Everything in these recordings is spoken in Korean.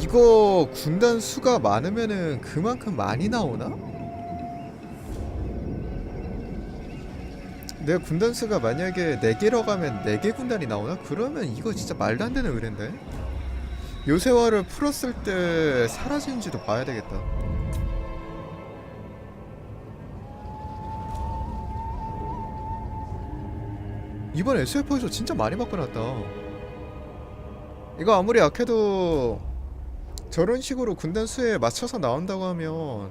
이거 군단 수가 많으면은 그만큼 많이 나오나? 내가 군단 수가 만약에 4개로 가면 4개 군단이 나오나? 그러면 이거 진짜 말도 안 되는 의뢰인데? 요새화를 풀었을 때 사라진지도 봐야 되겠다. 이번 SF에서 진짜 많이 바꿔놨다. 이거 아무리 약해도 저런 식으로 군단 수에 맞춰서 나온다고 하면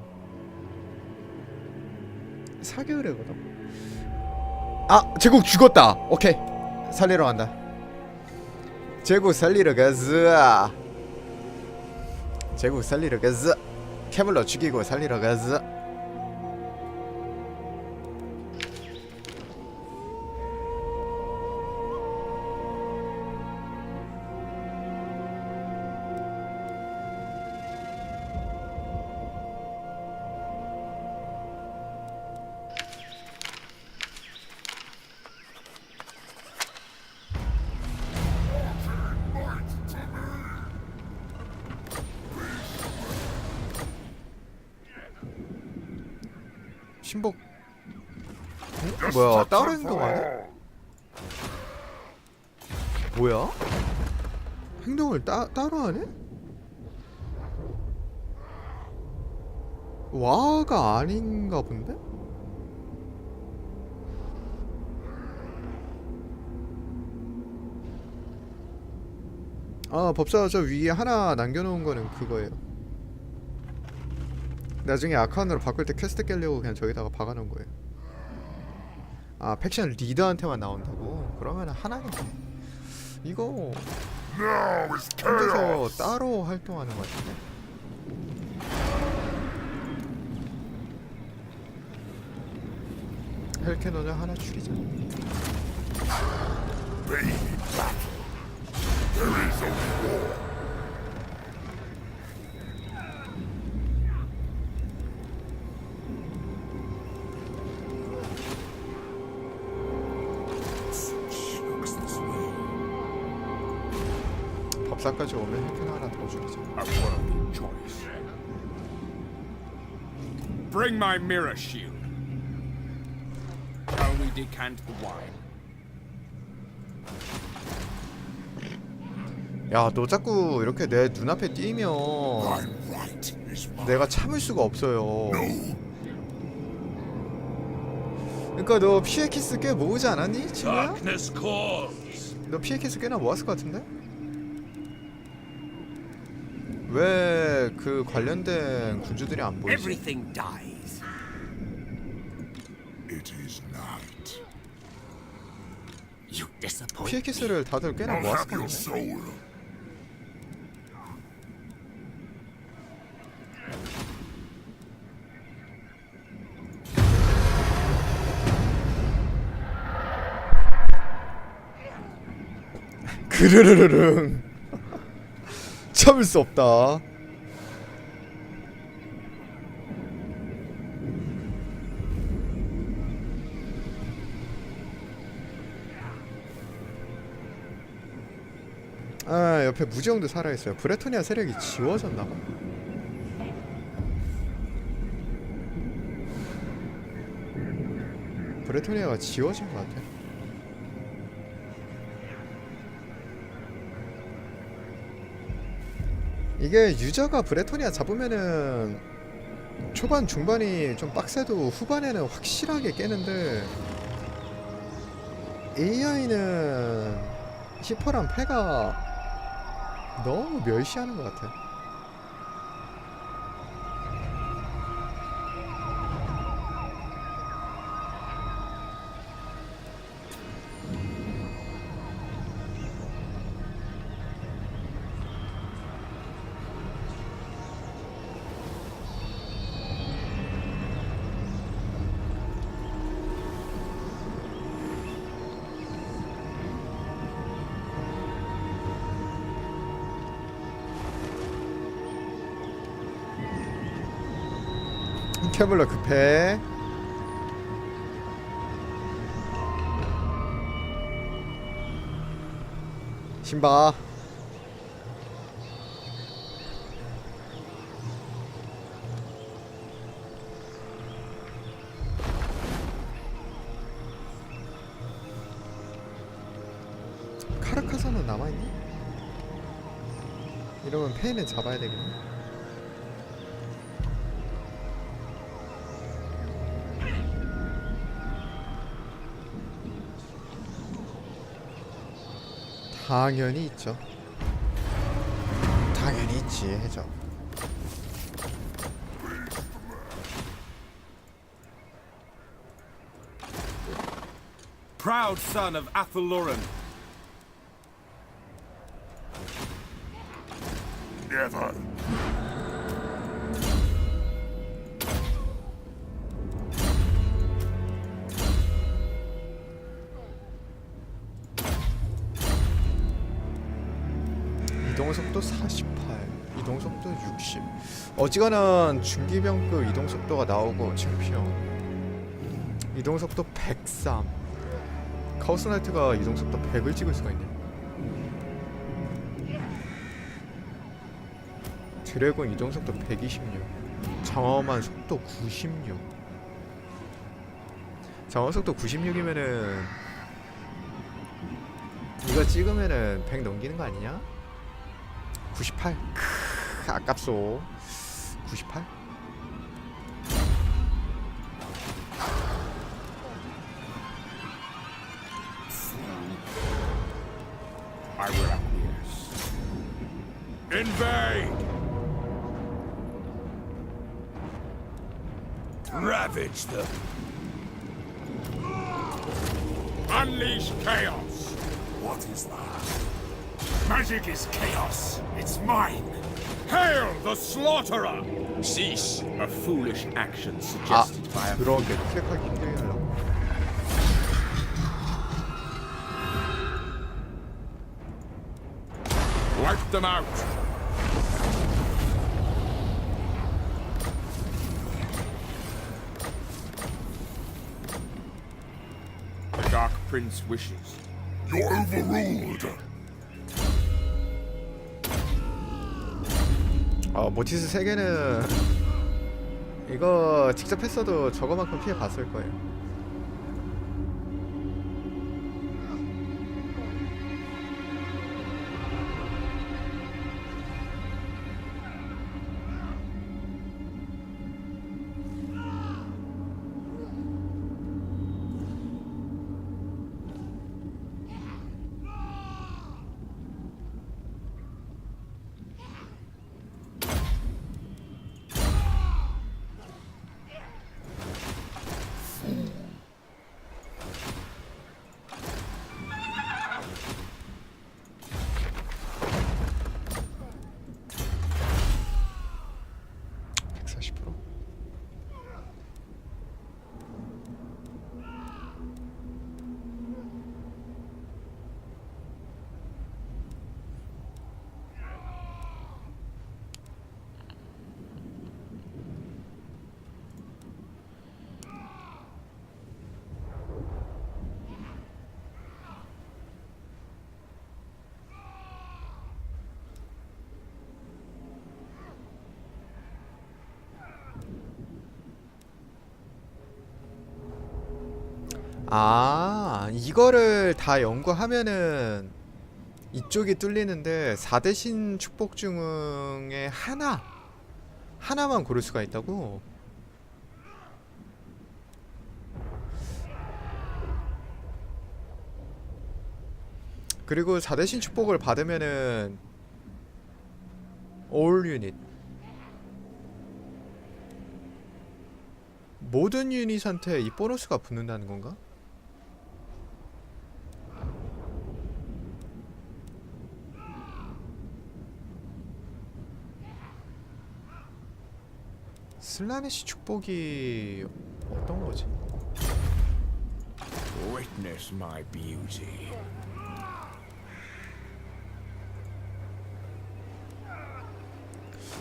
4개월이거든. 아 제국 죽었다. 오케이 살리러 간다. 제국 살리러 가자. 제국 살리러 가자. 캐물러 죽이고 살리러 가자. 아닌가 본데? 아 법사 저 위에 하나 남겨놓은 거는 그거예요 나중에 아카운트로 바꿀 때 퀘스트 깨려고 그냥 저기다가 박아놓은 거예요. 아 팩션 리더한테만 나온다고? 그러면 하나겠네. 이거 혼자서 따로 활동하는 것 같은데. 헬캐논을 하나 줄이자. 법사까지 오면 헬캐논 하나 더 줄이자. Bring my mirror shield. While we decant the wine. 야, 너 자꾸 이렇게 내 눈앞에 띄면 I'm right is mine. 내가 참을 수가 없어요. 그러니까 너 피해 키스 꽤 모으지 않았니, 친구야? Darkness calls. 너 피해 키스 꽤나 모았을 것 같은데? 왜 그 관련된 군주들이 안 보이지? Everything dies. 피해. 키스를 다들 꽤나 모았을 have your 텐데. soul. 그르르르릉. 참을 수 없다. 아 옆에 무지영도 살아있어요. 브레토니아 세력이 지워졌나봐. 브레토니아가 지워진 것 같아. 이게 유저가 브레토니아 잡으면은 초반 중반이 좀 빡세도 후반에는 확실하게 깨는데 AI는 히퍼랑 패가 너무 멸시하는 것 같아. 캐블러 급해. 신바 카라카사는 남아있니? 이러면 페인은 잡아야 되겠네. 당연히 있죠 당연히 있지 해적 Proud son of Atheloran. Never. 어지간한 중기병급 이동 속도가 나오고 챔피언. 이동 속도 103. 카오스 나이트가 이동 속도 100을 찍을 수가 있네. 드래곤 이동 속도 126. 장엄한 속도 96. 장엄 속도 96이면은 이거 찍으면은 100 넘기는 거 아니냐? 98. 크, 아깝소. 98? I will acquiesce. Invade! Ravage them. Unleash chaos! What is that? Magic is chaos. It's mine Hail the slaughterer! Cease a foolish action 아, suggested by a 그런 게 클릭하기 힘들게 하려고. Wipe them out! The Dark Prince wishes. You're overruled. 어, 모티스 3개는 이거 직접 했어도 저거만큼 피해 봤을 거예요. 아 이거를 다 연구하면은 이쪽이 뚫리는데 4대신 축복 중에 하나 하나만 고를 수가 있다고? 그리고 4대신 축복을 받으면은 올 유닛 모든 유닛한테 이 보너스가 붙는다는 건가? 슬라네시 축복이 어떤 거지? Witness my beauty.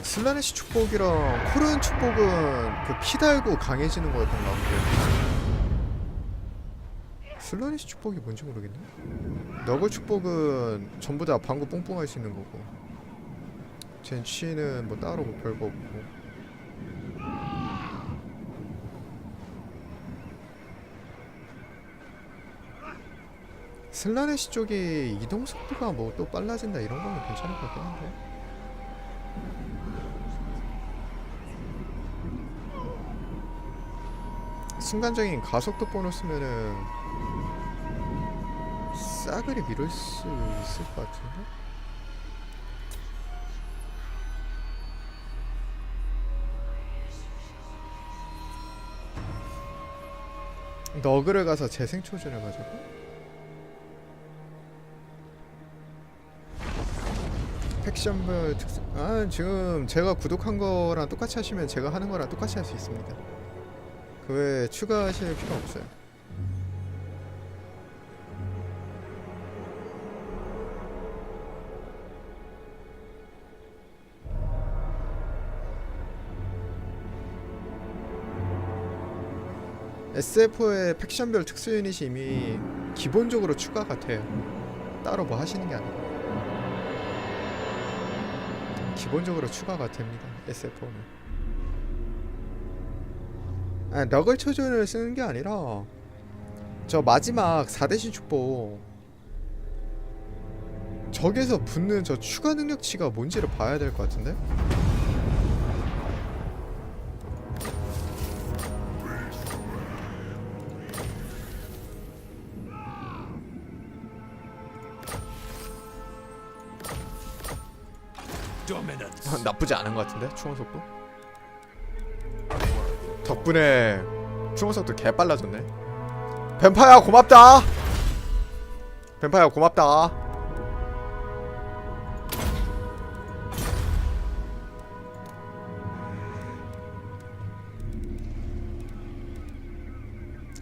슬라네시 축복이랑 코르엔 축복은 그 피 달고 강해지는 거였던 것 같고 슬라네시 축복이 뭔지 모르겠네 너글 축복은 전부 다 방구 뽕뽕 할 수 있는 거고 젠치는 뭐 따로 뭐 별거 없고 슬라네시 쪽이 이동 속도가 뭐 또 빨라진다 이런 거는 괜찮을 것 같긴 한데 순간적인 가속도 보너스면은 싸그리 미룰 수 있을 것 같은데 너그를 가서 재생초준을 가자고? 팩션별 특색 아 지금 제가 구독한 거랑 똑같이 하시면 제가 하는 거랑 똑같이 할 수 있습니다. 그 외에 추가하실 필요 없어요. SF4의 팩션별 특수 유닛이 이미 기본적으로 추가가 돼요. 따로 뭐 하시는 게 아니고 기본적으로 추가가 됩니다. SF4는. 아, 너글 초전을 쓰는 게 아니라 저 마지막 4대신 축복 적에서 붙는 저 추가 능력치가 뭔지를 봐야 될 것 같은데? 나쁘지 않은 것 같은데? 충원 속도? 덕분에 충원 속도 개 빨라졌네. 뱀파야 고맙다! 뱀파야 고맙다.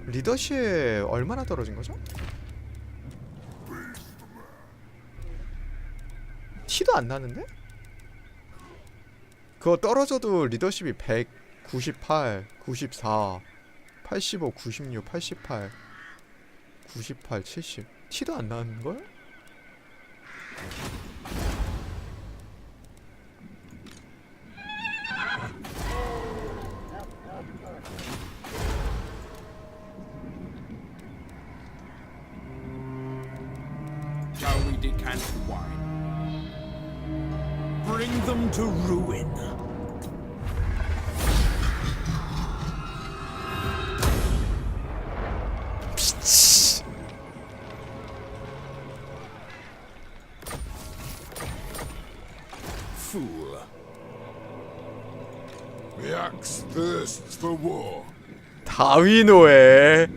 리더십 얼마나 떨어진 거죠? 티도 안 나는데? 그거 떨어져도 리더십이 198, 94, 85, 96, 88, 98, 70 티도 안 나는 걸? Shall we decant wine? Bring them to ruin. Fool. The axe thirsts for war. 다위노에.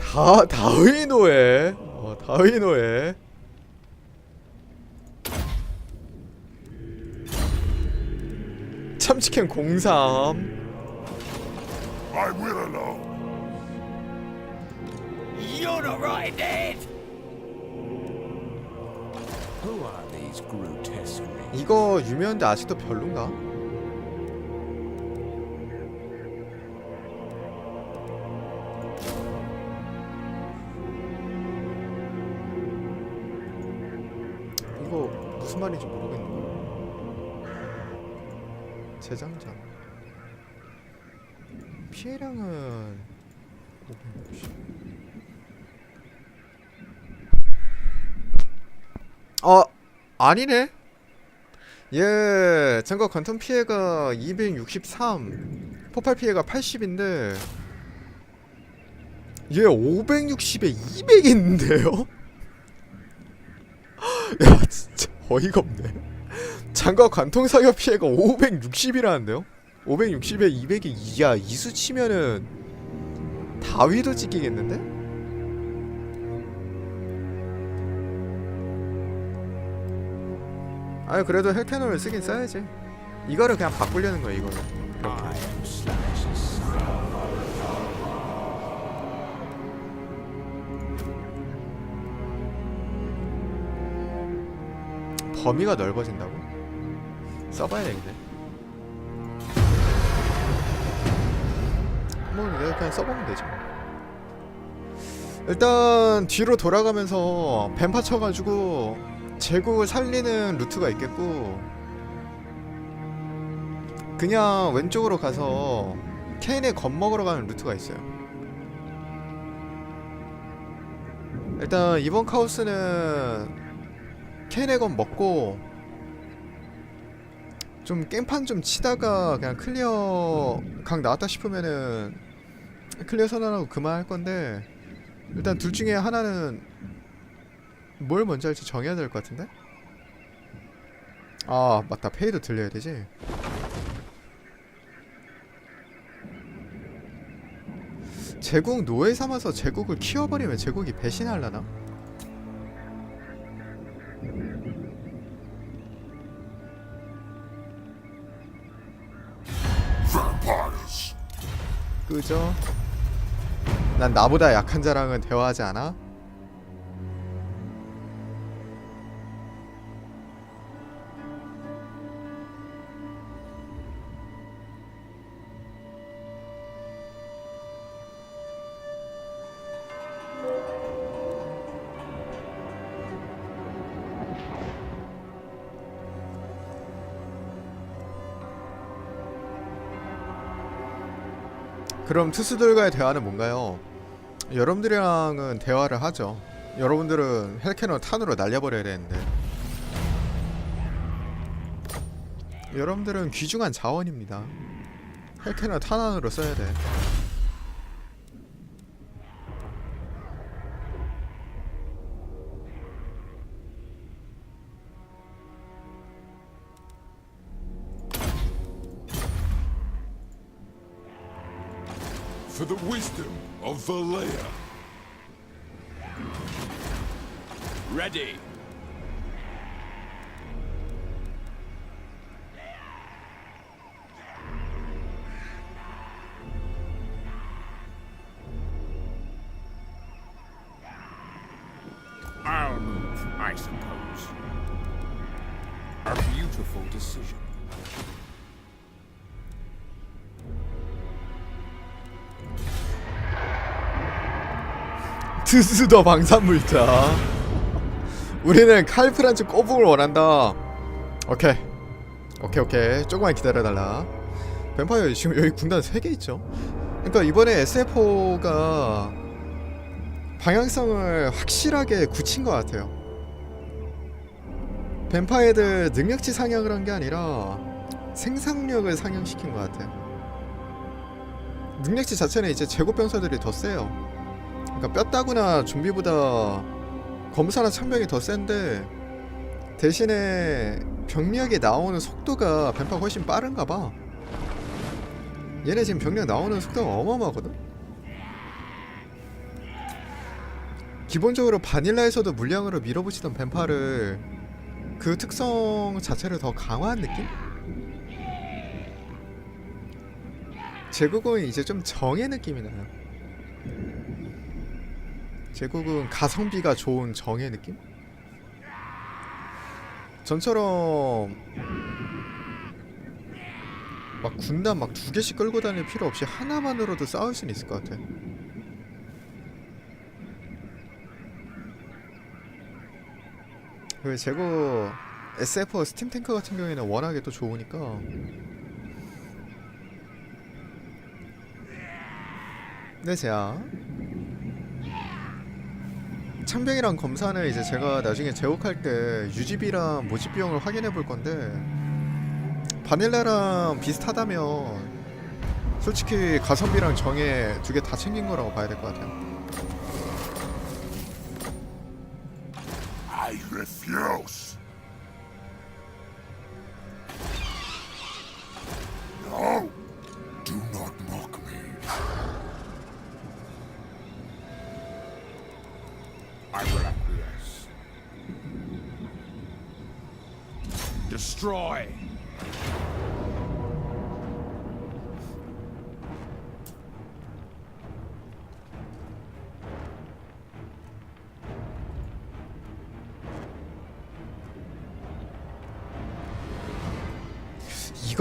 다 다위노에 어 다위노에 참치캔 03 I will alone. You're not right, Dad. Who are these grotesques? 이거 유명한데 아직도 별론가? 재장전. 피해량은 560. 어 아니네. 예, 참고 관통 피해가 263, 폭발 피해가 80인데 얘 560에 200 있는데요? 야, 진짜 어이가 없네. 장과 관통 사격 피해가 560이라는데요? 560에 200이 이야 이수 치면은 다위도 찍히겠는데? 아니 그래도 헬캐논을 쓰긴 써야지 이거를 그냥 바꾸려는 거야 이거를. 범위가 넓어진다고? 써봐야 되겠네 뭐 내가 그냥 써보면 되지 뭐. 일단 뒤로 돌아가면서 뱀파 쳐가지고 제국을 살리는 루트가 있겠고 그냥 왼쪽으로 가서 케인의 겁 먹으러 가는 루트가 있어요 일단 이번 카오스는 케네건 먹고 좀 깽판 좀 치다가 그냥 클리어 각 나왔다 싶으면은 클리어 선언하고 그만할 건데 일단 둘 중에 하나는 뭘 먼저 할지 정해야 될 것 같은데? 아 맞다 페이도 들려야 되지 제국 노예 삼아서 제국을 키워버리면 제국이 배신하려나? 그죠? 난 나보다 약한 자랑은 대화하지 않아? 그럼 투수들과의 대화는 뭔가요? 여러분들이랑은 대화를 하죠. 여러분들은 헬캐너 탄으로 날려버려야 되는데. 여러분들은 귀중한 자원입니다. 헬캐너 탄환으로 써야 돼. For the wisdom of Valea. Ready. I'll move, I suppose. A beautiful decision. 드스더 방산물자. 우리는 칼프란츠 꼬붕을 원한다. 오케이. 오케이 오케이. 조금만 기다려달라. 뱀파이어 지금 여기 군단 3개 있죠. 그러니까 이번에 SF4가 방향성을 확실하게 굳힌 것 같아요. 뱀파이어들 능력치 상향을 한 게 아니라 생산력을 상향시킨 것 같아요. 능력치 자체는 이제 제고병사들이 더 세요. 그러니까 뼈다구나 좀비보다 검사나 창병이 더 센데 대신에 병력이 나오는 속도가 뱀파가 훨씬 빠른가 봐. 얘네 지금 병력 나오는 속도가 어마어마하거든. 기본적으로 바닐라에서도 물량으로 밀어붙이던 뱀파를 그 특성 자체를 더 강화한 느낌? 제국은 이제 좀 정의 느낌이 나요. 제국은 가성비가 좋은 정의 느낌? 전처럼 막 군단 막 두 개씩 끌고 다닐 필요 없이 하나만으로도 싸울 수는 있을 것 같아. 그 제국 SF 스팀 탱크 같은 경우에는 워낙에 또 좋으니까 네, 제야. 창병이랑 검사는 이제 제가 나중에 제옥할 때 유지비랑 모집 비용을 확인해 볼 건데 바닐라랑 비슷하다면 솔직히 가성비랑 정예 두 개 다 챙긴 거라고 봐야 될 것 같아요. I refuse.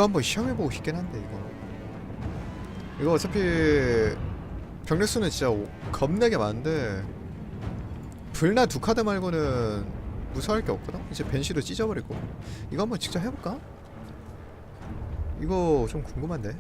이거 한번 시험해 보고 싶긴 한데 이거. 이거 어차피 병력 수는 진짜 오- 겁나게 많은데 불나 두 카드 말고는 무서워할 게 없거든. 이제 벤시도 찢어버리고 이거 한번 직접 해볼까? 이거 좀 궁금한데.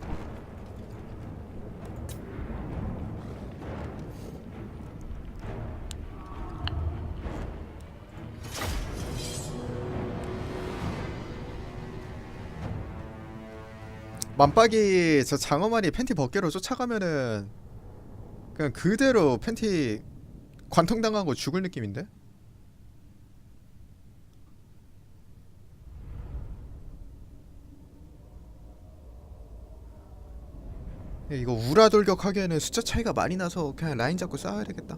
만박이 저 장어만이 팬티 벗개로 쫓아가면은 그냥 그대로 팬티 관통당하고 죽을 느낌인데? 야, 이거 우라 돌격하기에는 숫자 차이가 많이 나서 그냥 라인 잡고 싸워야 되겠다.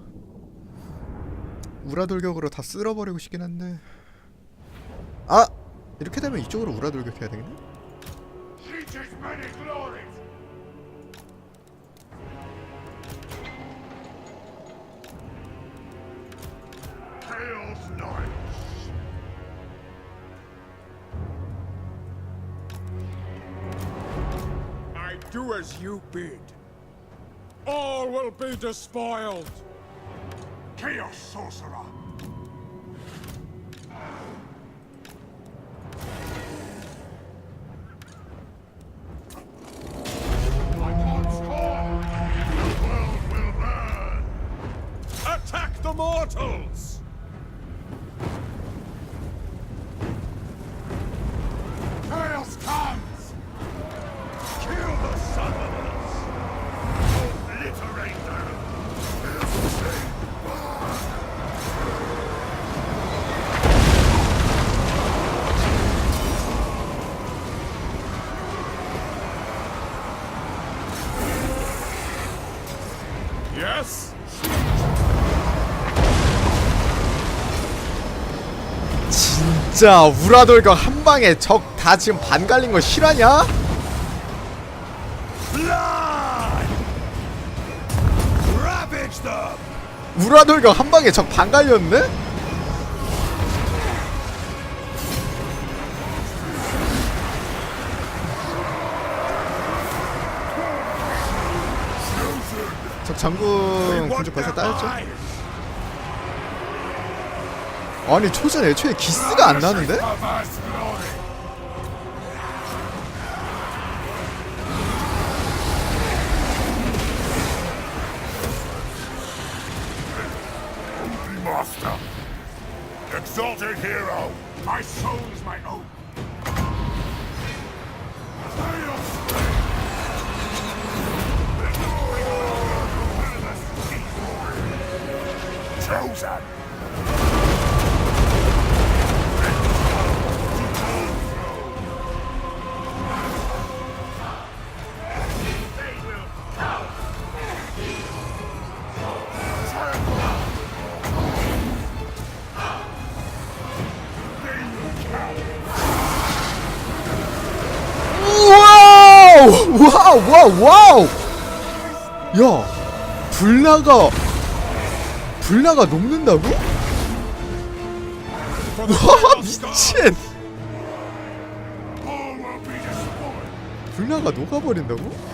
우라 돌격으로 다 쓸어버리고 싶긴 한데 아 이렇게 되면 이쪽으로 우라 돌격해야 되겠네. Many glories. Chaos Knights. I do as you bid. All will be despoiled. Chaos Sorcerer. 진짜 우라 돌격 한 방에 적 다 지금 반 갈린 거 실화냐? Blood! Ravage them! 우라 돌격 한 방에 적 반 갈렸네? 아니 초전 애초에 기스가 안 나는데? Exalted hero! My soul 와우 와우! 야 불나가 불나가 녹는다고? 와 미친! 불나가 녹아버린다고?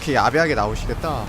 어, 그렇게 야비하게 나오시겠다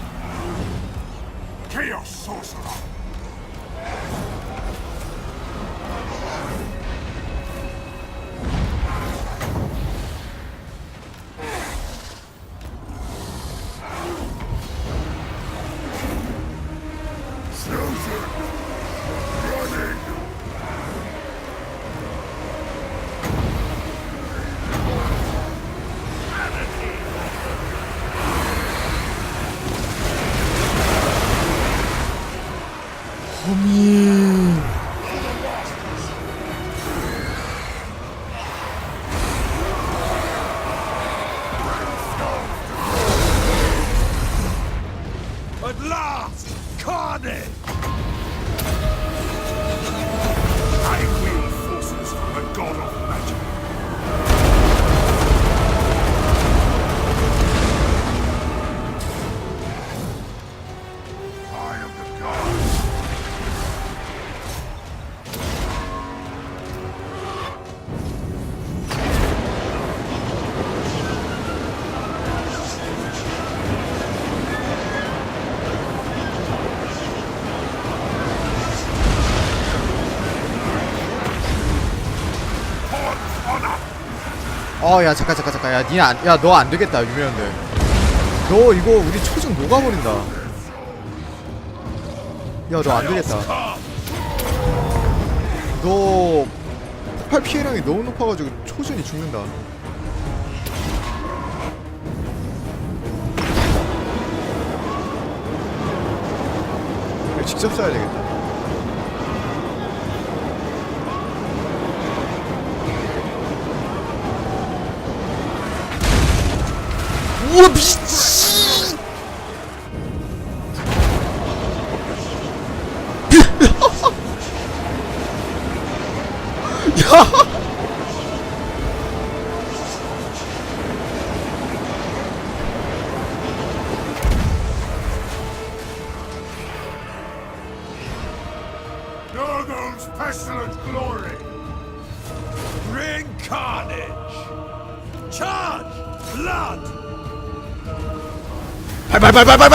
어야 잠깐 잠깐 잠깐. 야 니네 야너 안 되겠다 유명한데 너 이거 우리 초중 녹아버린다. 야 너 안 되겠다. 너 폭발 피해량이 너무 높아가지고 초준이 죽는다. 직접 써야 되겠다 우와 미치 야 발발발발발발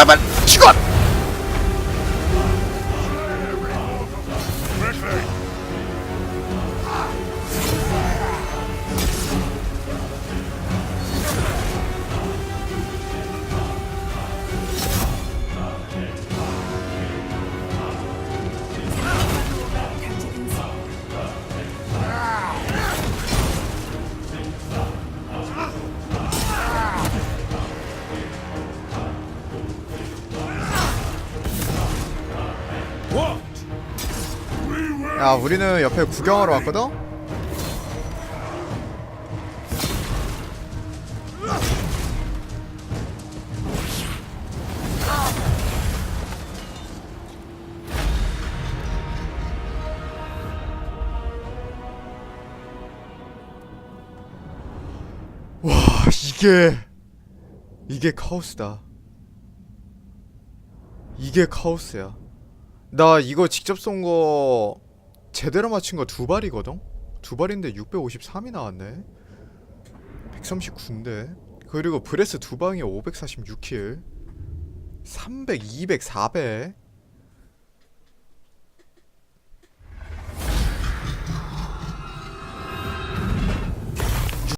야 우리는 옆에 구경하러 왔거든? 와 이게 이게 카오스다. 이게 카오스야. 나 이거 직접 쏜거 제대로 맞춘 거두 발이거든? 두 발인데 653이 나왔네. 139인데. 그리고 브레스 두 방에 546킬. 300, 200, 400